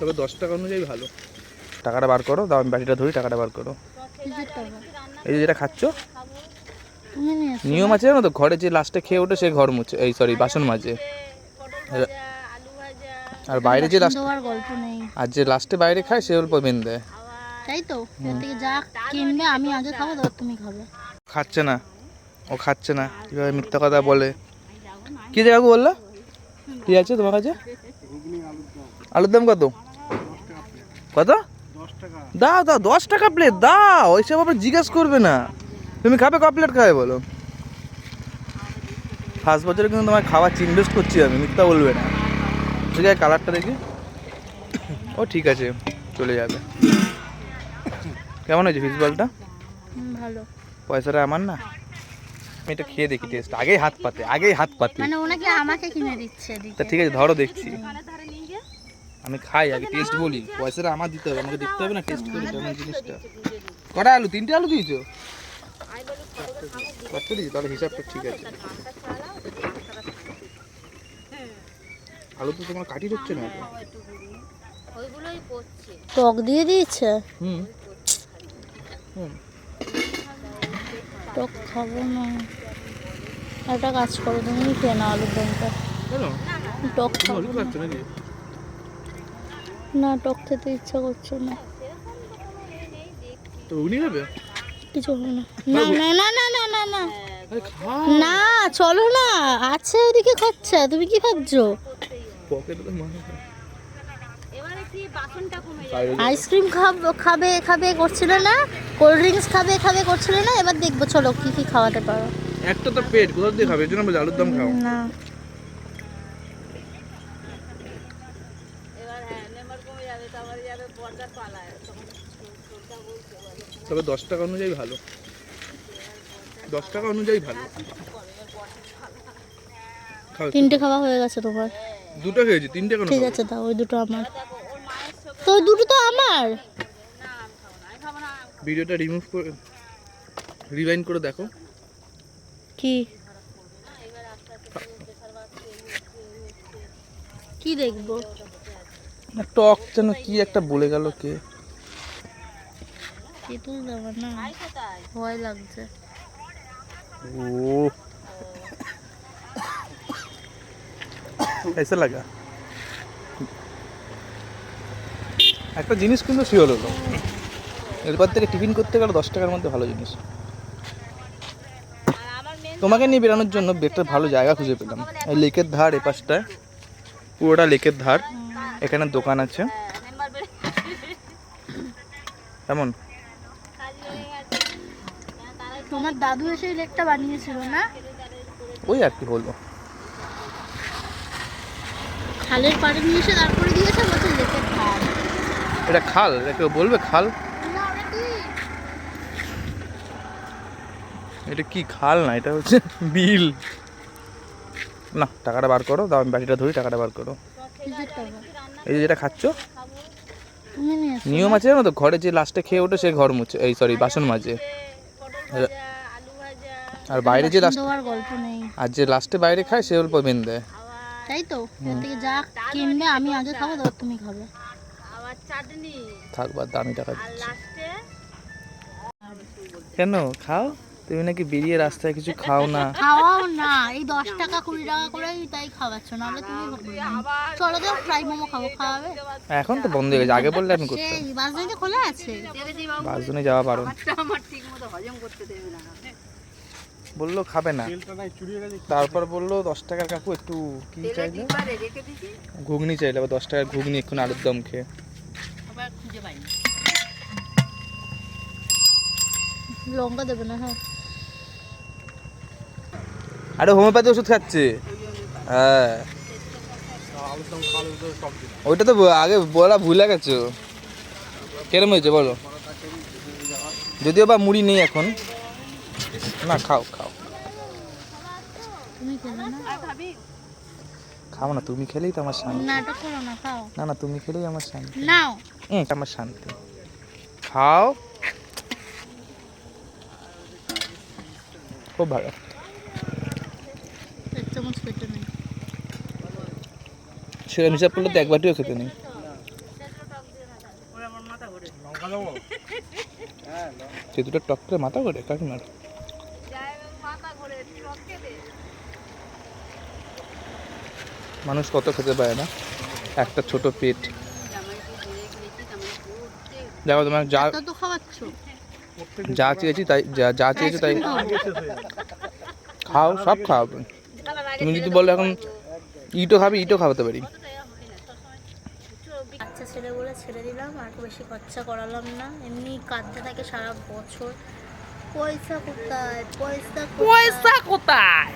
তবে দশ টাকা অনুযায়ী ভালো। টাকাটা বার করো দাও আমি বাটিটা ধরি টাকাটা বার করো। এই যে যেটা খাচ্ছ? নিয়ম আছে জানো তো? ঘরে যে লাস্টে খেয়ে ওঠে সে ঘর মুছে এই সরি বাসন মাজে। আর- আর বাইরে যে লাস্ট দেওয়ার গল্প নেই। আর যে লাস্টে বাইরে খায় সে অল্প পেন দেয়। তাই তো? থেকে যা কিনবে আমি আগে খাব তারপর তুমি খাবে। খাচ্ছে না। ও খাচ্ছে না। কীভাবে মিথ্যা কথা বলে। কী জায়গা বলল? কী আছে তোমার কাছে? আলুর দাম কত? কত? দাও দাও দশ টাকা প্লেট দাও ওইসব আবার জিজ্ঞেস করবে না। তুমি খাবে ক প্লেট খাবে বলো? ফার্স্ট বছরে কিন্তু তোমার খাবার ইনভেস্ট করছি আমি মিথ্যা বলবে না। ঠিক আছে কালারটা দেখি। ও ঠিক আছে চলে যাবে। কেমন হয়েছে ফিস বলটা ভালো। পয়সাটা আমার না? আমি এটা খেয়ে দেখি টেস্ট আগেই হাত পাতে আগেই হাত পাতে। মানে ওনাকে আমাকে কিনে দিচ্ছে তা ঠিক আছে ধরো দেখছি। আমি খাই আগে টেস্ট বলি। পয়সাটা আমার দিতে হবে আমাকে দেখতে হবে না টেস্ট করে কেমন জিনিসটা। কটা আলু? তিনটে আলু দিয়েছ? দিয়েছ? তাহলে হিসাবটা ঠিক আছে। আলু তো তোমার কাটি হচ্ছে না? টক দিয়ে দিয়েছে? হুম। হুম। টক খাব না। একটা কাজ করো তুমি নাও আলুর দমটা। কেন? টক খাব না টক খেতে ইচ্ছা করছে না। তো উনি খাবে কিছু হবে না। না না না না না না না। না চলো না আছে ওদিকে খাচ্ছে তুমি কি ভাবছ? পকেটে তো মানে আইসক্রিম খাব খাবে খাবে করছিলে না? কোল্ড ড্রিঙ্কস খাবে খাবে করছিলে না? এবার দেখব চলো কি কি খাওয়াতে পারো। একটা তো পেট কোথা দিয়ে খাবে? এর জন্য আলুর দম খাও। না। তবে দশ টাকা অনুযায়ী ভালো। দশ টাকা অনুযায়ী ভালো। তিনটে খাওয়া হয়ে গেছে তোমার। দুটো খেয়েছি তিনটে কেন ঠিক? আছে দাও ওই দুটো আমার। তো ওই দুটো তো আমার। ভিডিওটা রিমুভ করে রিভাইন্ড করে দেখো। কি? কি দেখব? টক যেন কি একটা বলে গেল কে? তেঁতুল দেওয়ার না? ভয় লাগছে। ও कैसा লাগা। একটা জিনিস কিন্তু শিওর হলো। এরপর থেকে টিফিন করতে গেলে দশ টাকার মধ্যে ভালো জিনিস। তোমাকে নিয়ে বেরানোর জন্য একটা ভালো জায়গা খুঁজে পেলাম। লেকের ধার এ পাশটায় পুরোটা লেকের ধার। এখানে দোকান আছে। কেমন? তোমার দাদু এসে লেকটা বানিয়েছিল না? ওই আর কি বলব। খালের পাড়ে নিয়ে এসে তারপরে দিয়েছে বলছে লেকের খাল। এটা খাল? এটা কেউ বলবে খাল? এটা কি খাল না? এটা হচ্ছে বিল। না টাকাটা বার করো দাও আমি বাটিটা ধরি টাকাটা বার করো। এই যে যেটা খাচ্ছ? নিয়ম আছে জানো তো? ঘরে যে লাস্টে খেয়ে ওঠে সে ঘর মুছে এই সরি বাসন মাজে। আর- বাইরে যে লাস্ট আর যে লাস্টে বাইরে খায় সে অল্প পেন দেয়। তাই তো? থেকে যা কিনবে আমি আগে খাব তারপর তুমি খাবে। থাক বাদ দামি টাকা দিচ্ছি। কেন? খাও। তুমি নাকি বেরিয়ে রাস্তায় কিছু খাও না? খাওয়াও না এই দশ টাকা কুড়ি টাকা করেই তাই খাওয়াচ্ছ নাহলে তুমি চলো তো ফ্রাই মোমো খাব খাওয়াবে? এখন তো বন্ধ হয়ে গেছে আগে বললে আমি করতাম। বাসদানিতে খোলা আছে। বাসজনে যাওয়া পারো আমার ঠিকমতো হজম করতে দেবে না। বলল খাবে না। তারপর বলল দশ টাকার কাকু একটু কি চাইলো? ঘুগনি চাইলো আবার দশ টাকার ঘুগনি এখন আলুর দম খেয়ে। লঙ্কা দেবে না হ্যাঁ। আরে হোমিওপ্যাথি ওষুধ খাচ্ছে। হ্যাঁ। ওইটা তো আগে বলা ভুলে গেছো। কেরম হয়েছে বলো? যদিও বা মুড়ি নেই এখন। না খাও খাও। খাও না তুমি খেলেই তো আমার শান্তি। না না তুমি খেলেই আমার শান্তি। আমার শান্তি। খাও। খুব ভালো এক চামচ খেতে নেই সেরকম হিসাব করলে তো এক বাটিও খেতে নেই। তেঁতুটা টক করে মাথা করে কাকিমার মানুষ কত খেতে পারে না? একটা ছোট পেট। দেখো তোমার যা যা চেয়েছি তাই যা যা চেয়েছি তাই খাও। সব খাও। তুমি যদি বলো এখন ইটও খাবে ইটও খাওয়াতে পারি। বাচ্চা ছেলে বলে ছেড়ে দিলাম, আর বেশি খরচা করালাম না। এমনি কাঁদতে থাকে সারা বছর। পয়সা কোথায়? পয়সা পয়সা কোথায়?